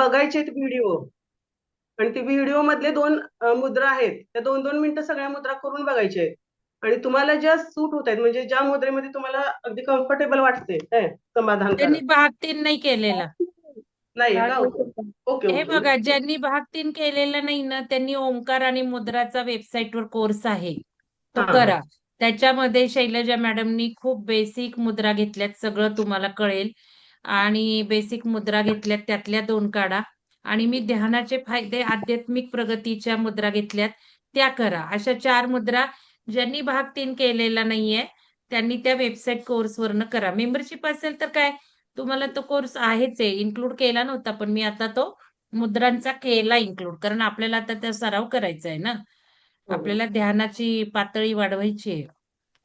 बघायचे व्हिडिओ आणि ते व्हिडिओ मधले दोन मुद्रा आहेत. त्या दोन दोन मिनिटं सगळ्या मुद्रा करून बघायचे. आहेत आणि तुम्हाला ज्या सूट होत आहेत म्हणजे ज्या मुद्रेमध्ये तुम्हाला अगदी कम्फर्टेबल वाटते काय समाधान त्यांनी भाग तीन नाही केलेला. नाही का? Okay okay. हे बघा ज्यांनी भाग तीन केलेला नाही ना त्यांनी ओंकार आणि मुद्राचा वेबसाईटवर कोर्स आहे. तो. करा. त्याच्यामध्ये शैलजा मॅडमनी खूप बेसिक मुद्रा घेतल्यात सगळं तुम्हाला कळेल. आणि बेसिक मुद्रा घेतल्यात त्यातल्या दोन काढा. आणि मी ध्यानाचे फायदे आध्यात्मिक प्रगतीच्या मुद्रा घेतल्यात त्या करा. अशा चार मुद्रा ज्यांनी भाग तीन केलेला नाहीये त्यांनी त्या वेबसाईट कोर्सवरनं करा. मेंबरशिप असेल तर काय? तुम्हाला तो कोर्स आहेच आहे. इन्क्लूड केला नव्हता पण मी आता तो मुद्रांचा केला इन्क्लूड कारण आपल्याला आता त्या सराव करायचा आहे ना. हो. आपल्याला ध्यानाची पातळी वाढवायची आहे.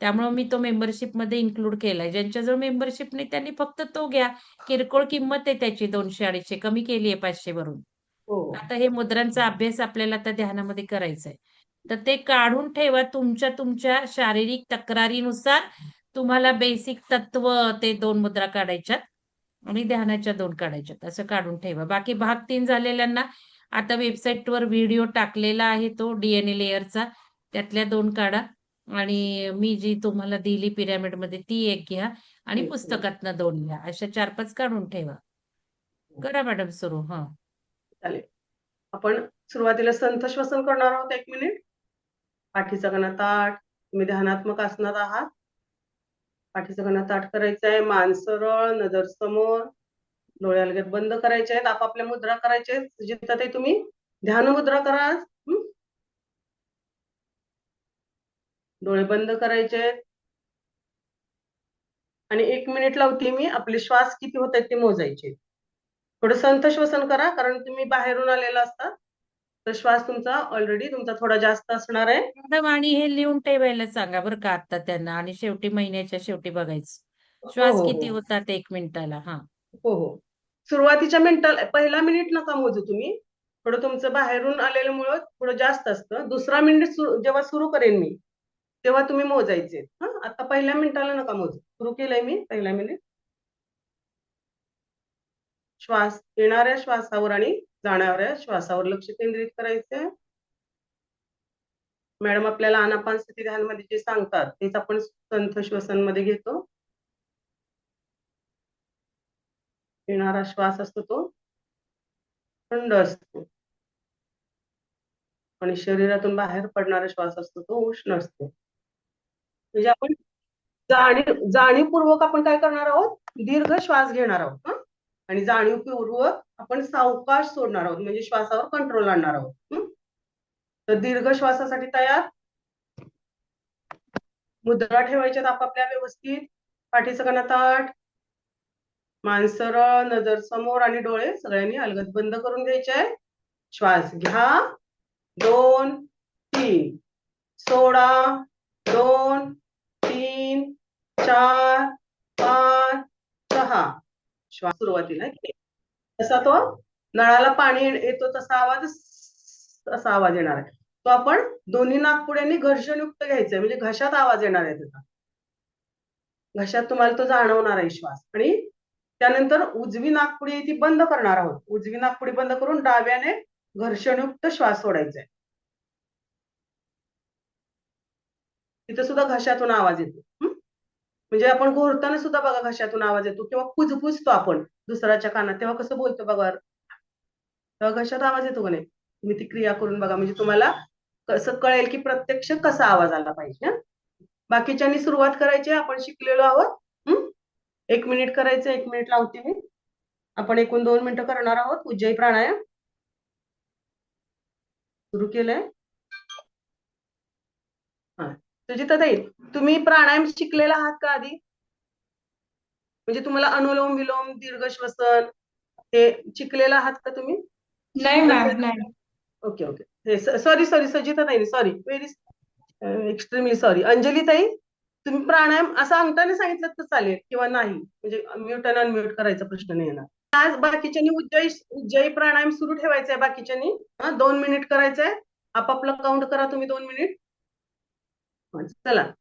त्यामुळे मी तो मेंबरशिपमध्ये इन्क्लूड केलाय. ज्यांच्याजवळ मेंबरशिप नाही त्यांनी फक्त तो घ्या. किरकोळ किंमत आहे त्याची दोनशे अडीचशे. कमी केली आहे पाचशे वरून. हो. आता हे मुद्रांचा अभ्यास आपल्याला आता ध्यानामध्ये करायचा आहे तर ते काढून ठेवा तुमच्या तुमच्या शारीरिक तक्रारीनुसार. तुम्हाला बेसिक तत्व ते दोन मुद्रा काढायच्यात आणि ध्यानाच्या दोन काढायच्यात. असं काढून ठेवा. बाकी भाग तीन झालेल्यांना आता वेबसाईटवर व्हिडिओ टाकलेला आहे तो डीएनए लेअरचा त्यातल्या दोन काढा. आणि मी जी तुम्हाला दिली पिरामिडमध्ये ती एक घ्या आणि पुस्तकातनं दोन घ्या. अशा चार पाच काढून ठेवा. करा मॅडम सुरू हा. चालेल. आपण सुरुवातीला संथ श्वसन करणार आहोत एक मिनिट. पाठीचा कणा ताट तुम्ही ध्यानात्मक आसनात आहात. पाठीचा कणा ताट करायचा आहे. मान सरळ नजर समोर. डोळे अलगद बंद करायचे आहेत. आपापल्या मुद्रा करायचे जिथं ते तुम्ही ध्यान मुद्रा करा आज हं? डोळे बंद करायचे. आणि एक मिनिट लावते मी आपले श्वास किती होत आहेत ते मोजायचे. थोडं संथ श्वसन करा कारण तुम्ही बाहेरून आलेला असता. तर श्वास तुमचा ऑलरेडी तुमचा थोडा जास्त असणार आहे. मॅडम आणि हे लिहून ठेवायला सांगा बरं का आता त्यांना. आणि शेवटी महिन्याच्या शेवटी बघायचं. श्वास हो, हो, किती हो. होतात एक मिनिटाला? हा. हो हो. सुरुवातीच्या मिनिटाला पहिला मिनिट नका मोजू तुम्ही. थोडं तुमचं बाहेरून आलेल्यामुळं थोडं जास्त असतं. दुसरा मिनिट जेव्हा सुरू करेन मी तेव्हा तुम्ही मोजायचे. हा? आता पहिल्या मिनिटाला नका मोज. सुरू केलंय मी पहिल्या मिनिट. श्वास येणाऱ्या श्वासावर आणि जाणाऱ्या श्वासावर लक्ष केंद्रित करायचे. मॅडम आपल्याला अनापान स्थिती ध्यानमध्ये जे सांगतात तेच आपण संथ श्वसनमध्ये घेतो. येणारा श्वास असतो तो थंड असतो. आणि शरीरातून बाहेर पडणारा श्वास असतो तो उष्ण असतो. म्हणजे आपण जाणीव जाणीवपूर्वक आपण काय करणार आहोत? दीर्घ श्वास घेणार आहोत हं? आणि जाणीवपूर्वक आपण सावकाश सोडणार आहोत म्हणजे श्वासावर कंट्रोल आणणार आहोत तर दीर्घ श्वासासाठी तयार. मुद्रा ठेवायच्यात आपापल्या व्यवस्थित. पाठीचं कणा ताट मान सरळ नजर समोर आणि डोळे सगळ्यांनी अलगद बंद करून घ्यायचे. आहे श्वास घ्या. दोन तीन. सोडा. दोन तीन चार पाच सहा. श्वास सुरुवातीला घे. तसा तो नळाला पाणी येतो तसा आवाज असा आवाज येणार आहे. तो आपण दोन्ही नागपुड्यांनी घर्षणयुक्त घ्यायचंय म्हणजे घशात आवाज येणार आहे त्याचा. घशात तुम्हाला तो जाणवणार आहे श्वास. आणि त्यानंतर उजवी नाकपुडी ती बंद करणार आहोत. उजवी नाकपुडी बंद करून डाव्याने घर्षणयुक्त श्वास सोडायचा आहे तिथे सुद्धा घशातून आवाज येतो. म्हणजे आपण घोरताना सुद्धा बघा घशातून आवाज येतो किंवा कुजपुजतो आपण दुसऱ्याच्या कानात. तेव्हा कसं बोलतो बघा तेव्हा घशात आवाज येतो का नाही? तुम्ही ती क्रिया करून बघा. म्हणजे तुम्हाला कसं कळेल की प्रत्यक्ष कसा आवाज आला पाहिजे बाकीच्यांनी सुरुवात करायची आपण शिकलेलो आहोत. हम्म एक मिनिट करायचं एक मिनिट लावते मी. आपण एकूण दोन मिनिटं करणार आहोत. उज्जयी प्राणायाम. सुरू केलंय. हा सुजिताताई तुम्ही प्राणायाम शिकलेला आहात का आधी? म्हणजे तुम्हाला अनुलोम विलोम दीर्घ श्वसन ते शिकलेला आहात का तुम्ही? नाही मॅम नाही. Okay okay. हे sorry sorry सजिताताई sorry very extremely sorry Anjali ताई तुम्ही प्राणायाम असं अंगठाने सांगितलं तर चालेल किंवा नाही? म्हणजे म्यूट आणि अनम्यूट करायचा प्रश्न नाही येणार. आज बाकीच्यांनी उज्जयी उज्जयी प्राणायाम सुरू ठेवायचा आहे. बाकीच्यांनी हा दोन मिनिट करायचंय आपापला काउंट करा तुम्ही दोन मिनिट हा, म्हणजे चला.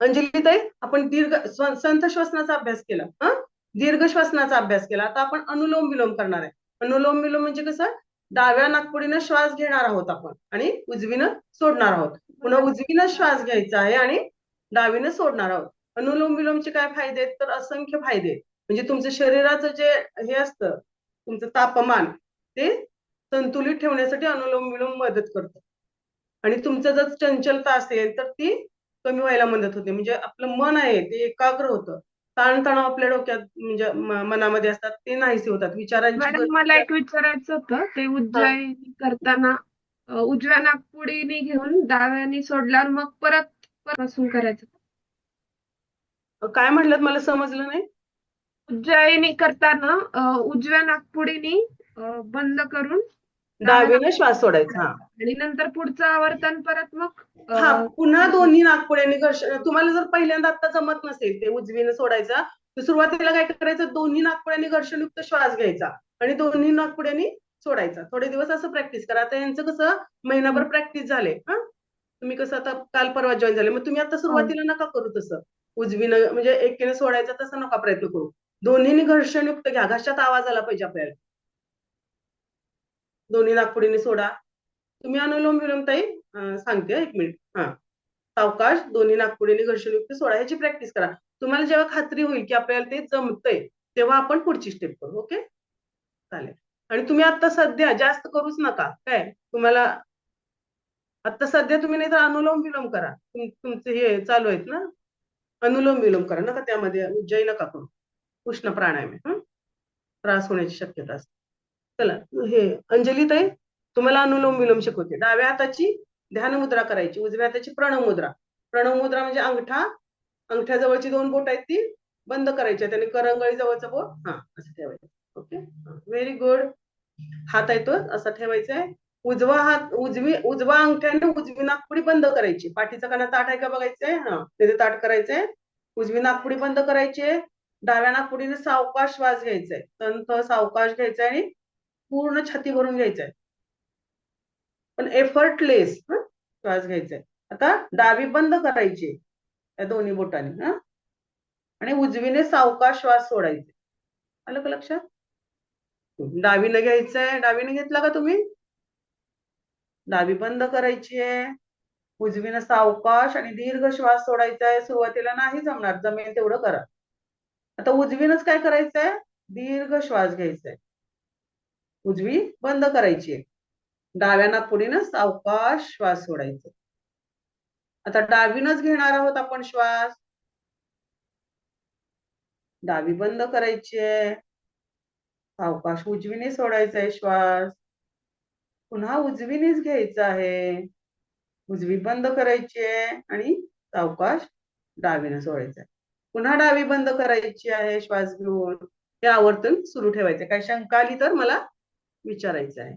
अंजली ताई आपण दीर्घ संत श्वसनाचा अभ्यास केला. हा? दीर्घ श्वसनाचा अभ्यास केला. आता आपण अनुलोम विलोम करणार आहे. अनुलोम विलोम म्हणजे कसं? डाव्या नागपुडीनं श्वास घेणार आहोत आपण आणि उजवीनं सोडणार आहोत. पुन्हा उजवीनं श्वास घ्यायचा आहे आणि डावीनं सोडणार आहोत. अनुलोम विलोमचे काय फायदे आहेत? तर असंख्य फायदे आहेत. म्हणजे तुमचं शरीराचं जे हे असतं तुमचं तापमान ते संतुलित ठेवण्यासाठी अनुलोम विलोम मदत करतं. आणि तुमचं जर चंचलता असेल तर ती कमी व्हायला मदत होते. म्हणजे आपलं मन आहे ते एकाग्र होतं. ताणतणाव आपल्या डोक्यात म्हणजे मनामध्ये असतात ते नाहीसे होतात. विचारांची मला एक विचारायचं होतं. ते उज्जयिनी करताना उजव्या नाकपुडीने घेऊन डाव्याने सोडल्यावर मग परत पासून करायचं? काय म्हणलं मला समजलं नाही. उज्जयिनी करताना उजव्या नाकपुडीने अ, बंद करून डावीनं श्वास सोडायचा. हा. आणि नंतर पुढचं आवर्तन परत मग अ, हा पुन्हा दोन्ही नाकपुड्यांनी घर्षण तुम्हाला जर पहिल्यांदा आता जमत नसेल ते उजवीनं सोडायचा तर सुरुवातीला काय करायचं दोन्ही नाकपुड्यांनी घर्षणयुक्त श्वास घ्यायचा आणि दोन्ही नाकपुड्यांनी सोडायचा. थोडे दिवस असं प्रॅक्टिस करा. आता यांचं कसं महिनाभर प्रॅक्टिस झाले हा. तुम्ही कसं आता काल परवा जॉईन झाले मग तुम्ही आता सुरुवातीला नका करू तसं. उजवीनं म्हणजे एकीने सोडायचं तसं नका प्रयत्न करू. दोन्हीनी घर्षणयुक्त घ्या. घशात आवाज आला पाहिजे आपल्याला. दोन्ही नाकपुडीने सोडा. तुम्ही अनुलोम विलोम ताई सांगते एक मिनिट हा. सावकाश दोन्ही नागपुडीने घर्षणयुक्त सोडा. याची प्रॅक्टिस करा. तुम्हाला जेव्हा खात्री होईल की आपल्याला ते जमतंय तेव्हा आपण पुढची स्टेप करू ओके चालेल. आणि तुम्ही आता सध्या जास्त करूच नका काय? तुम्हाला आता सध्या तुम्ही नाही तर अनुलोम विलोम करा. तुम- तुमचे हे चालू आहेत ना? अनुलोम विलोम करा नका त्यामध्ये उज्जयी नका करू. उष्ण प्राणायाम त्रास होण्याची शक्यता असते. चला हे अंजली ताई तुम्हाला अनुलोम विलोम शिकवते. डाव्या हाताची ध्यान मुद्रा करायची उजव्या हाताची प्रणव मुद्रा. प्रणव मुद्रा म्हणजे अंगठा अंगठ्याजवळची दोन बोट आहेत ती बंद करायची त्याने करंगळी जवळचा बोट हा असं ठेवायचं. ओके? व्हेरी गुड हात आहे तो असा ठेवायचा आहे. उजवा हात उजवी उजवा अंगठ्याने उजवी नाकपुडी बंद करायची. पाठीचा कणा ताट आहे का बघायचंय हा तिथे ताट करायचंय उजवी नाकपुडी बंद करायची आहे. डाव्या नाकपुडीने सावकाश श्वास घ्यायचा आहे. तंत सावकाश घ्यायचा आहे आणि पूर्ण छाती भरून घ्यायचंय. पण एफर्टलेस श्वास घ्यायचा आहे आता डावी बंद करायची या दोन्ही बोटाने हा. आणि उजवीने सावकाश श्वास सोडायचे आलं का लक्षात? डावीने घ्यायचंय. डावीने घेतला का तुम्ही? डावी बंद करायची आहे. उजवीनं सावकाश आणि दीर्घ श्वास सोडायचा आहे सुरुवातीला नाही जमणार. जमेल तेवढं करा. आता उजवीनच काय करायचंय? दीर्घ श्वास घ्यायचा आहे उजवी बंद करायची आहे. डाव्या नागपुडीनं सावकाश श्वास सोडायचा. आता डावीनच घेणार आहोत आपण श्वास. डावी बंद करायची आहे. सावकाश उजवीने सोडायचा आहे श्वास. पुन्हा उजवीनेच घ्यायचा आहे. उजवी बंद करायची आहे आणि सावकाश डावीनं सोडायचं आहे. पुन्हा डावी बंद करायची आहे श्वास घेऊन. हे आवर्तन सुरू ठेवायचं काय शंका आली तर मला विचारायचं आहे.